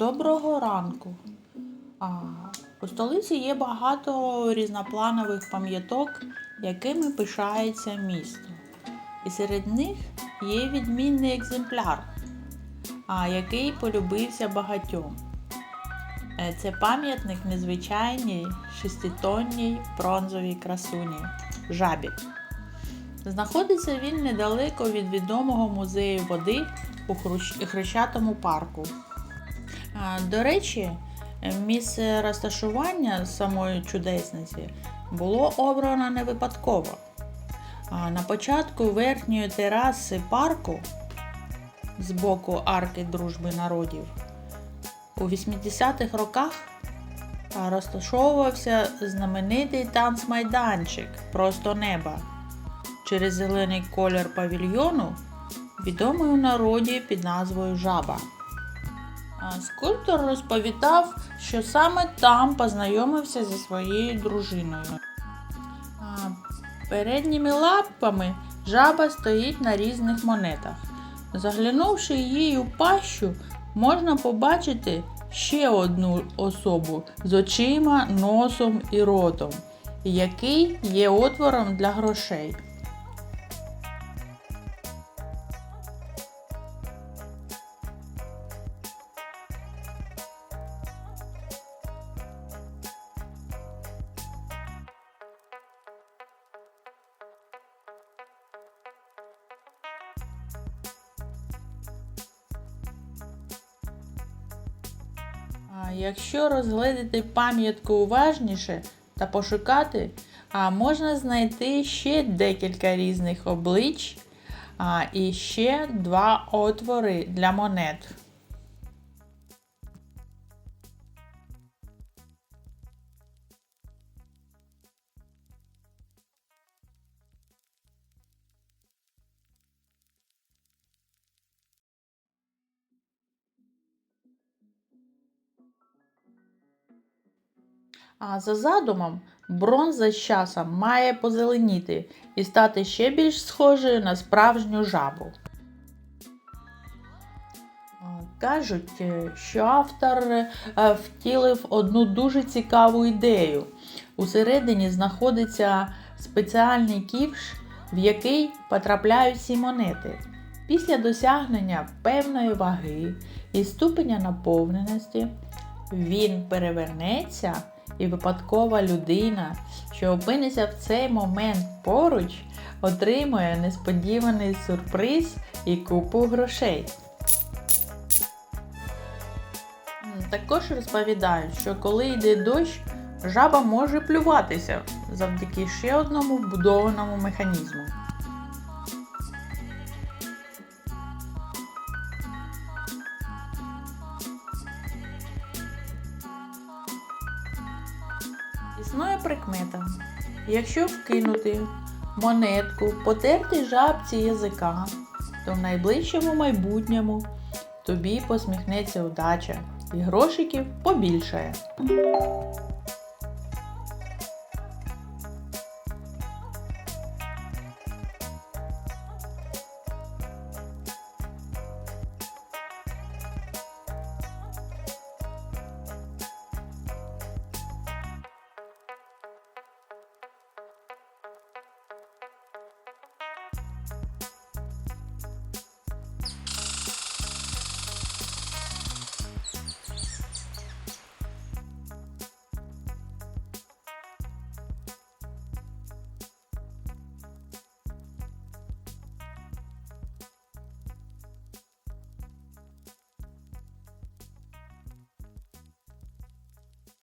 Доброго ранку. У столиці є багато різнопланових пам'яток, якими пишається місто. І серед них є відмінний екземпляр, який полюбився багатьом. Е, Це пам'ятник незвичайній шеститонній бронзовій красуні жабі. Знаходиться він недалеко від відомого музею води у Хрещатому парку. До речі, місце розташування самої чудесниці було обрано не випадково. На початку верхньої тераси парку з боку арки дружби народів у 80-х роках розташовувався знаменитий танцмайданчик просто неба. Через зелений колір павільйону, відомий у народі під назвою Жаба. Скульптор розповідав, що саме там познайомився зі своєю дружиною. Передніми лапами жаба стоїть на різних монетах. Заглянувши її у пащу, можна побачити ще одну особу з очима, носом і ротом, який є отвором для грошей. Якщо розгледіти пам'ятку уважніше та пошукати, а можна знайти ще декілька різних облич а, і ще два отвори для монет. А за задумом, бронза з часом має позеленіти і стати ще більш схожою на справжню жабу. Кажуть, е, що автор е, втілив одну дуже цікаву ідею. Усередині знаходиться спеціальний ківш, в який потрапляють ці монети. Після досягнення певної ваги і ступеня наповненості він перевернеться, і випадкова людина, що опиниться в цей момент поруч, отримує несподіваний сюрприз і купу грошей. Також розповідають, що коли йде дощ, жаба може плюватися завдяки ще одному вбудованому механізму. Існує прикмета. Якщо вкинути монетку, потерти жабці язика, то в найближчому майбутньому тобі посміхнеться удача і грошиків побільшає.